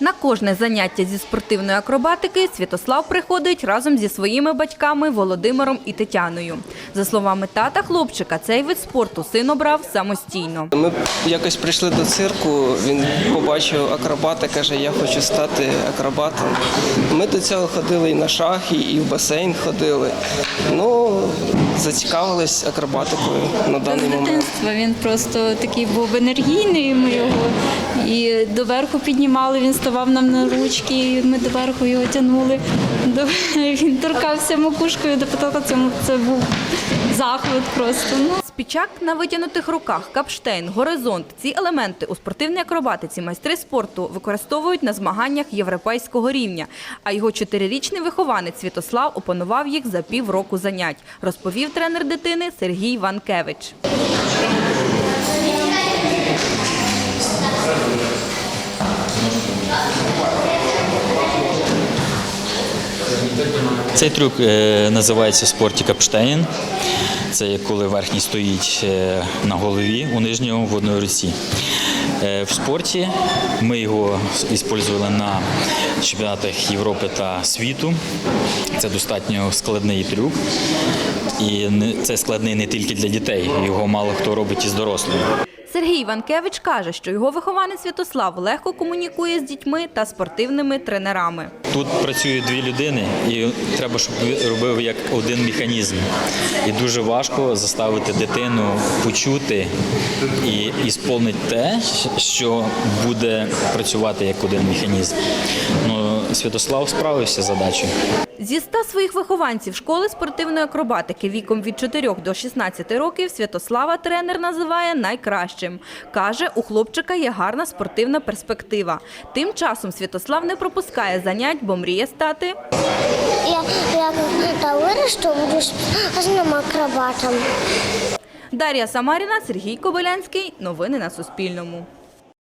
На кожне заняття зі спортивної акробатики Святослав приходить разом зі своїми батьками Володимиром і Тетяною. За словами тата хлопчика, цей вид спорту син обрав самостійно. Ми якось прийшли до цирку, він побачив акробата, каже, я хочу стати акробатом. Ми до цього ходили і на шахи, і в басейн ходили. Ну, зацікавились акробатикою на даний момент. дитинства він просто такий був енергійний. Ми його і доверху піднімали. Він ставав нам на ручки. Ми доверху його тягнули. Він торкався макушкою до потолка. Цьому це був захват просто. Ну Спічак на витягнутих руках, капштейн, горизонт – ці елементи у спортивній акробатиці майстри спорту використовують на змаганнях європейського рівня. А його чотирирічний вихованець Святослав опанував їх за півроку занять, розповів тренер дитини Сергій Ванкевич. Цей трюк е, називається в спорті капштейн. Це коли верхній стоїть е, на голові, у нижньому в одній руці. Е, В спорті ми його використовували на чемпіонатах Європи та світу. Це достатньо складний трюк. І це складний не тільки для дітей, його мало хто робить із дорослими. Сергій Ванкевич каже, що його вихованець Святослав легко комунікує з дітьми та спортивними тренерами. Тут працюють дві людини, і треба, щоб робив як один механізм. І дуже важко заставити дитину почути і ісполнити те, що буде працювати як один механізм. Ну, Святослав справився з задачею. Зі ста своїх вихованців школи спортивної акробатики віком від 4 до 16 років Святослава тренер називає найкращим. Каже, у хлопчика є гарна спортивна перспектива. Тим часом Святослав не пропускає занять, бо мріє стати Я, я когда вырасту, буду справжнім акробатом. Дар'я Самаріна, Сергій Кобилянський. Новини на Суспільному.